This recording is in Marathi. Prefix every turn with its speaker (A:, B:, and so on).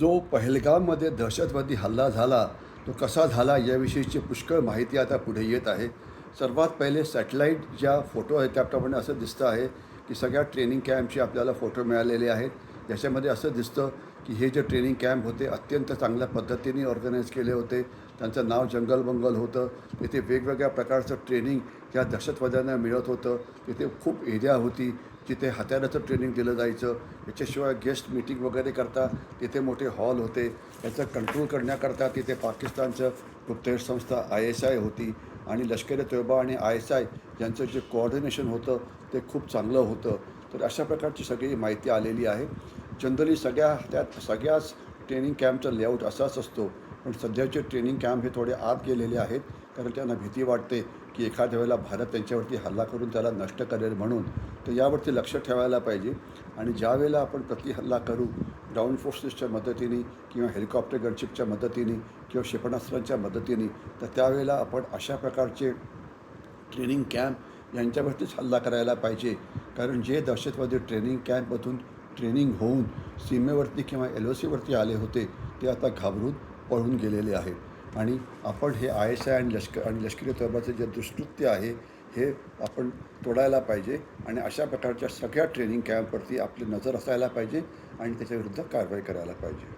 A: जो पहलगाममध्ये दहशतवादी हल्ला झाला तो कसा झाला याविषयीची पुष्कळ माहिती आता पुढे येत आहे. सर्वात पहिले सॅटेलाईट ज्या फोटो आहेत त्याप्रमाणे असं दिसतं आहे की सगळ्या ट्रेनिंग कॅम्पचे आपल्याला फोटो मिळालेले आहेत. ज्याच्यामध्ये असं दिसतं की हे जे ट्रेनिंग कॅम्प होते अत्यंत चांगल्या पद्धतीने ऑर्गनाईज केले होते. त्यांचं नाव जंगल बंगल होतं. तिथे वेगवेगळ्या प्रकारचं ट्रेनिंग ह्या दहशतवाद्यांना मिळत होतं. तिथे खूप एरिया होती. तिथे हत्याराचं ट्रेनिंग दिलं जायचं. याच्याशिवाय गेस्ट मीटिंग वगैरे करता तिथे मोठे हॉल होते. याचं कंट्रोल करण्याकरता तिथे पाकिस्तानचं गुप्तहेर संस्था आय एस आय होती. आणि लष्कर तोयबा आणि आय एस आय यांचं जे कोऑर्डिनेशन होतं ते खूप चांगलं होतं. तर अशा प्रकारची सगळी माहिती आलेली आहे. जनरली सगळ्या त्यात सगळ्याच ट्रेनिंग कॅम्पचा लेआउट असाच असतो. पण सध्याचे ट्रेनिंग कॅम्प हे थोडे आत गेलेले आहेत. कारण त्यांना भीती वाटते की एखाद्या वेळेला भारत त्यांच्यावरती हल्ला करून त्याला नष्ट करेल म्हणून. तर यावरती लक्ष ठेवायला पाहिजे. आणि ज्या वेळेला आपण प्रति हल्ला करू ग्राउंड फोर्सेसच्या मदतीने किंवा हेलिकॉप्टर गनशिपच्या मदतीने किंवा क्षेपणास्त्रांच्या मदतीने तर त्यावेळेला आपण अशा प्रकारचे ट्रेनिंग कॅम्प यांच्यावरतीच हल्ला करायला पाहिजे. कारण जे दहशतवादी ट्रेनिंग कॅम्पमधून ट्रेनिंग होऊन सीमेवरती किंवा एल ओ सीवरती आले होते ते आता घाबरून पळून गेलेले आहेत आणि आपण हे आय एस आय आणि लष्कर आणि लष्करी तळबाचं जे दुष्कृत्य आहे हे आपण तोडायला पाहिजे. आणि अशा प्रकारच्या सगळ्या ट्रेनिंग कॅम्पवरती आपली नजर असायला पाहिजे आणि त्याच्याविरुद्ध कारवाई करायला पाहिजे.